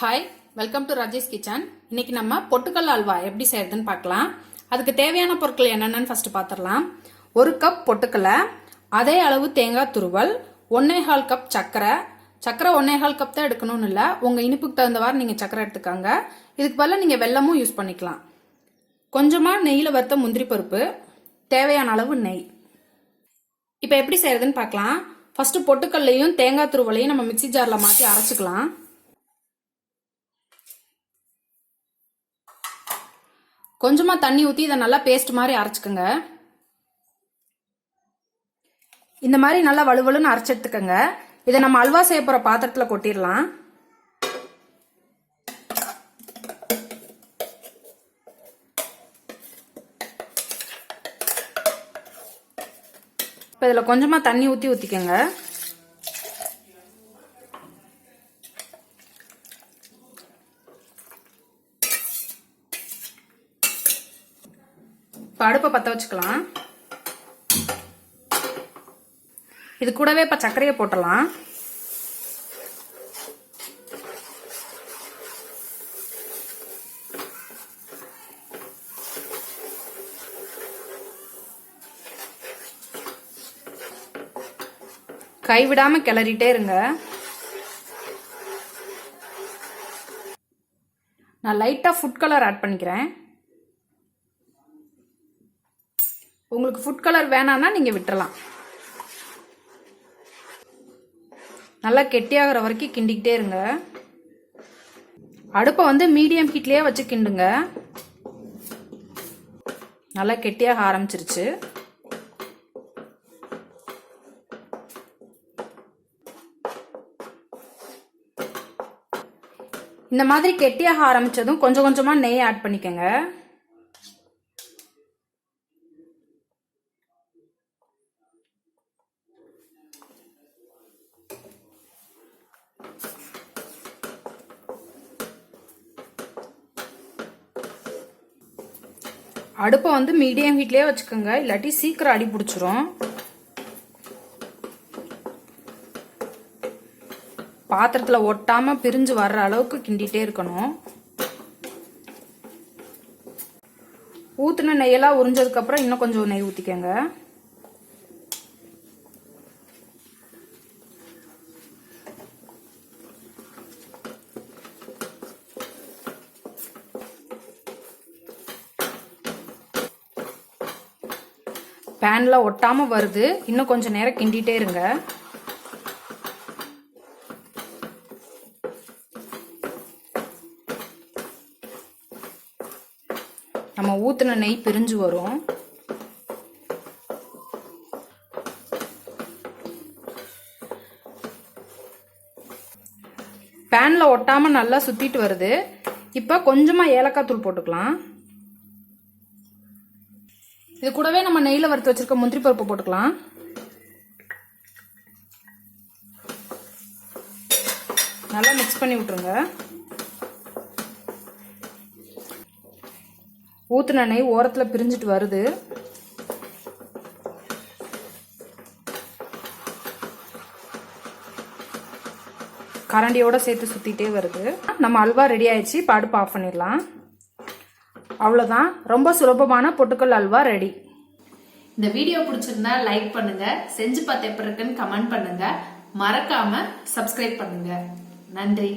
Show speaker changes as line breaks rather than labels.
Hi welcome to Rajesh kitchen இன்னைக்கு நம்ம பொட்டுக்கல் அல்வா எப்படி செய்யறதுன்னு பார்க்கலாம். அதுக்கு தேவையான பொருட்கள் என்னென்னு ஃபர்ஸ்ட் பார்த்துடலாம். ஒரு கப் பொட்டுக்கல்லை அதே அளவு தேங்காய் துருவல் ஒன்னேகால் கப் சர்க்கரை சர்க்கரை ஒன்னேகால் கப் தான் எடுக்கணும்னு இல்லை. உங்கள் இனிப்புக்கு தகுந்தவாறு நீங்கள் சர்க்கரை எடுத்துக்கோங்க. இதுக்கு பதிலாக நீங்கள் வெல்லமும் யூஸ் பண்ணிக்கலாம். கொஞ்சமாக நெய்யில் வறுத்த முந்திரி பருப்பு தேவையான அளவு நெய். இப்போ எப்படி செய்யறதுன்னு பார்க்கலாம். ஃபர்ஸ்ட் பொட்டுக்கல்லையும் தேங்காய் துருவலையும் நம்ம மிக்ஸி ஜாரில் மாற்றி அரைச்சிக்கலாம். கொஞ்சமாக தண்ணி ஊற்றி இதை நல்லா பேஸ்ட் மாதிரி அரைச்சிக்கோங்க. இந்த மாதிரி நல்லா வலுவலுன்னு அரைச்சிடுத்துக்கோங்க இதை நம்ம அல்வா செய்ய போகிற பாத்திரத்தில் கொட்டிடலாம். இப்போ இதில் கொஞ்சமாக தண்ணி ஊற்றி ஊற்றிக்கோங்க இப்போ அடுப்பை பற்ற வச்சுக்கலாம். இது கூடவே இப்போ சர்க்கரையை போட்டலாம் கைவிடாமல் கிளறிட்டே இருங்க. நான் லைட்டாக ஃபுட் கலர் ஆட் பண்ணிக்கிறேன். உங்களுக்கு ஃபுட் கலர் வேணான்னா நீங்கள் விட்டுறலாம். நல்லா கெட்டியாகிற வரைக்கும் கிண்டிக்கிட்டே இருங்க. அடுப்பை வந்து மீடியம் ஹீட்லேயே வச்சு கிண்டுங்க. நல்லா கெட்டியாக ஆரம்பிச்சிருச்சு. இந்த மாதிரி கெட்டியாக ஆரம்பித்ததும் கொஞ்சம் கொஞ்சமாக நெய் ஆட் பண்ணிக்கோங்க. அடுப்பை வந்து மீடியம் ஹீட்லேயே வச்சுக்கோங்க. இல்லாட்டி சீக்கிரம் அடி பிடிச்சிரும். பாத்திரத்தில் ஒட்டாமல் பிரிஞ்சு வர்ற அளவுக்கு கிண்டிகிட்டே இருக்கணும். ஊற்றின நெய்யெல்லாம் உறிஞ்சதுக்கப்புறம் இன்னும் கொஞ்சம் நெய் ஊற்றிக்கோங்க பேனில் ஒட்டாமல் வருது. இன்னும் கொஞ்சம் நேரம் கிண்டிகிட்டே இருங்க. நம்ம ஊற்றின நெய் பிரிஞ்சு வரும். பேனில் ஒட்டாமல் நல்லா சுற்றிட்டு வருது. இப்போ கொஞ்சமாக ஏலக்காய் தூள் போட்டுக்கலாம். இது கூடவே நம்ம நெய்யில் வறுத்து வச்சுருக்க முந்திரி பருப்பு போட்டுக்கலாம். நல்லா மிக்ஸ் பண்ணி விட்ருங்க ஊத்துன நெய் ஓரத்தில் பிரிஞ்சிட்டு வருது. கரண்டியோட சேர்த்து சுற்றிட்டே வருது. நம்ம அல்வா ரெடி ஆயிடுச்சு. இப்போ அடுப்பு ஆஃப் பண்ணிடலாம். அவ்வளோதான் ரொம்ப சுலபமான பொட்டுக்கல் அல்வா ரெடி
இந்த வீடியோ பிடிச்சிருந்தா லைக் பண்ணுங்க. செஞ்சு பார்த்து எப்படி இருக்குன்னு கமெண்ட் பண்ணுங்க. மறக்காம சப்ஸ்கிரைப் பண்ணுங்க. நன்றி.